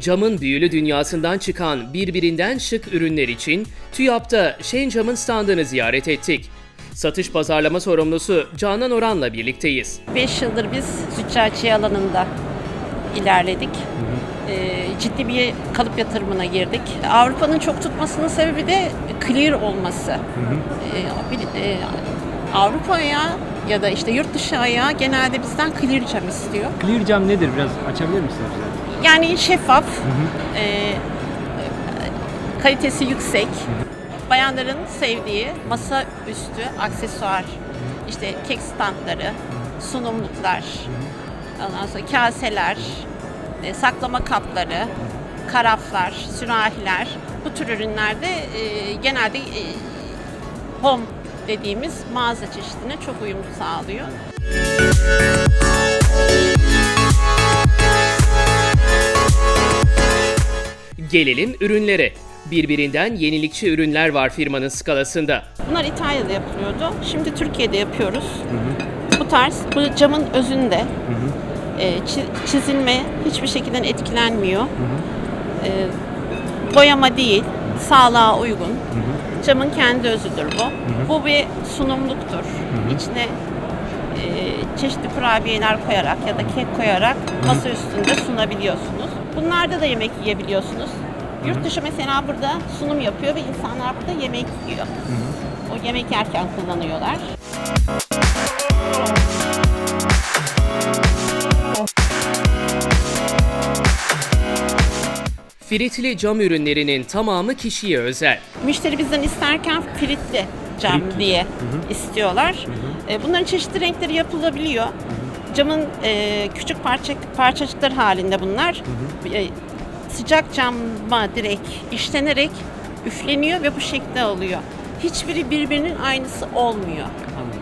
Camın büyülü dünyasından çıkan birbirinden şık ürünler için TÜYAP'ta Şen Cam'ın standını ziyaret ettik. Satış pazarlama sorumlusu Canan Oran'la birlikteyiz. 5 yıldır biz züccaciye alanında ilerledik. Ee, ciddi bir kalıp yatırımına girdik. Avrupa'nın çok tutmasının sebebi de clear olması. Ee, bir- e, Avrupa'ya ya da işte yurt dışı ayağı genelde bizden clear cam istiyor. Clear cam nedir? Biraz açabilir misiniz? Yani şeffaf, e, kalitesi yüksek, bayanların sevdiği masa üstü aksesuar, işte kek standları, sunumluklar, ondan sonra kaseler, e, saklama kapları, karaflar, sürahiler, bu tür ürünlerde e, genelde e, home dediğimiz mağaza çeşidine çok uyum sağlıyor. Gelelim ürünlere. Birbirinden yenilikçi ürünler var firmanın skalasında. Bunlar İtalya'da yapılıyordu. Şimdi Türkiye'de yapıyoruz. Bu tarz, bu camın özünde. Ee, çi- çizilme hiçbir şekilde etkilenmiyor. Ee, boyama değil, sağlığa uygun. Camın kendi özüdür bu. Bu bir sunumluktur. İçine e, çeşitli kurabiyeler koyarak ya da kek koyarak masa üstünde sunabiliyorsunuz. Bunlarda da yemek yiyebiliyorsunuz. Yurt dışı mesela burada sunum yapıyor ve insanlar burada yemek yiyor. O yemek yerken kullanıyorlar. Firitli cam ürünlerinin tamamı kişiye özel. Müşteri bizden isterken filtli cam diye istiyorlar. E, Bunların çeşitli renkleri yapılabiliyor. Camın e, küçük parça parçacıklar halinde bunlar. E, sıcak cama direkt işlenerek üfleniyor ve bu şekilde alıyor. Hiçbiri birbirinin aynısı olmuyor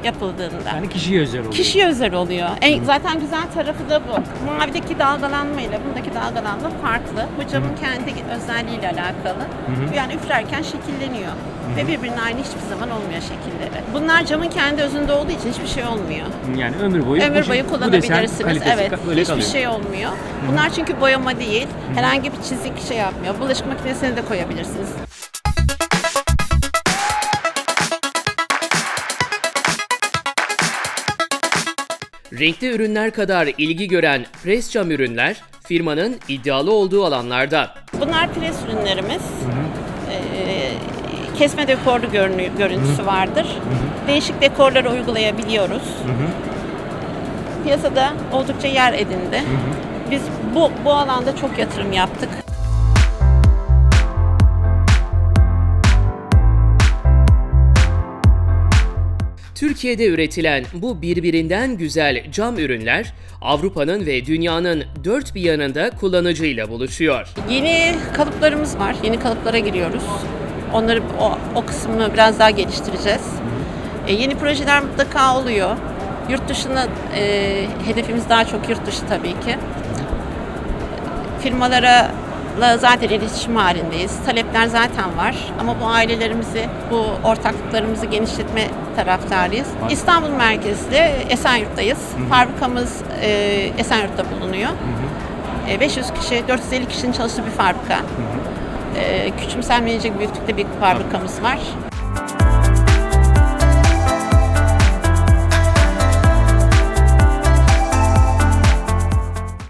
yapıldığında. Yani kişiye özel oluyor. Kişiye özel oluyor. En, zaten güzel tarafı da bu. Mavideki dalgalanma ile bundaki dalgalanma farklı. Bu camın kendi özelliğiyle alakalı. Yani üflerken şekilleniyor. Ve birbirinin aynı hiçbir zaman olmuyor şekilleri. Bunlar camın kendi özünde olduğu için hiçbir şey olmuyor. Yani ömür boyu Ömür bu- boyu bu kullanabilirsiniz. desen kalitesi Evet. böyle hiçbir kalıyor. şey olmuyor. Bunlar çünkü boyama değil. Herhangi bir çizik şey yapmıyor. Bulaşık makinesine de koyabilirsiniz. Renkli ürünler kadar ilgi gören pres cam ürünler firmanın iddialı olduğu alanlarda. Bunlar pres ürünlerimiz. Ee, kesme dekorlu görünü- görüntüsü vardır. Değişik dekorları uygulayabiliyoruz. Piyasada oldukça yer edindi. Biz bu bu alanda çok yatırım yaptık. Türkiye'de üretilen bu birbirinden güzel cam ürünler Avrupa'nın ve dünyanın dört bir yanında kullanıcıyla buluşuyor. Yeni kalıplarımız var. Yeni kalıplara giriyoruz. Onları o, o kısmını biraz daha geliştireceğiz. E, yeni projeler mutlaka oluyor. Yurt dışına e, hedefimiz daha çok yurt dışı tabii ki. Firmalara zaten iletişim halindeyiz. Talepler zaten var ama bu ailelerimizi, bu ortaklıklarımızı genişletme taraftarıyız. İstanbul merkezli Esenyurt'tayız. Fabrikamız e, Esenyurt'ta bulunuyor. E, 500 kişi, 450 kişinin çalıştığı bir fabrika. E, küçümsenmeyecek büyüklükte bir fabrikamız var.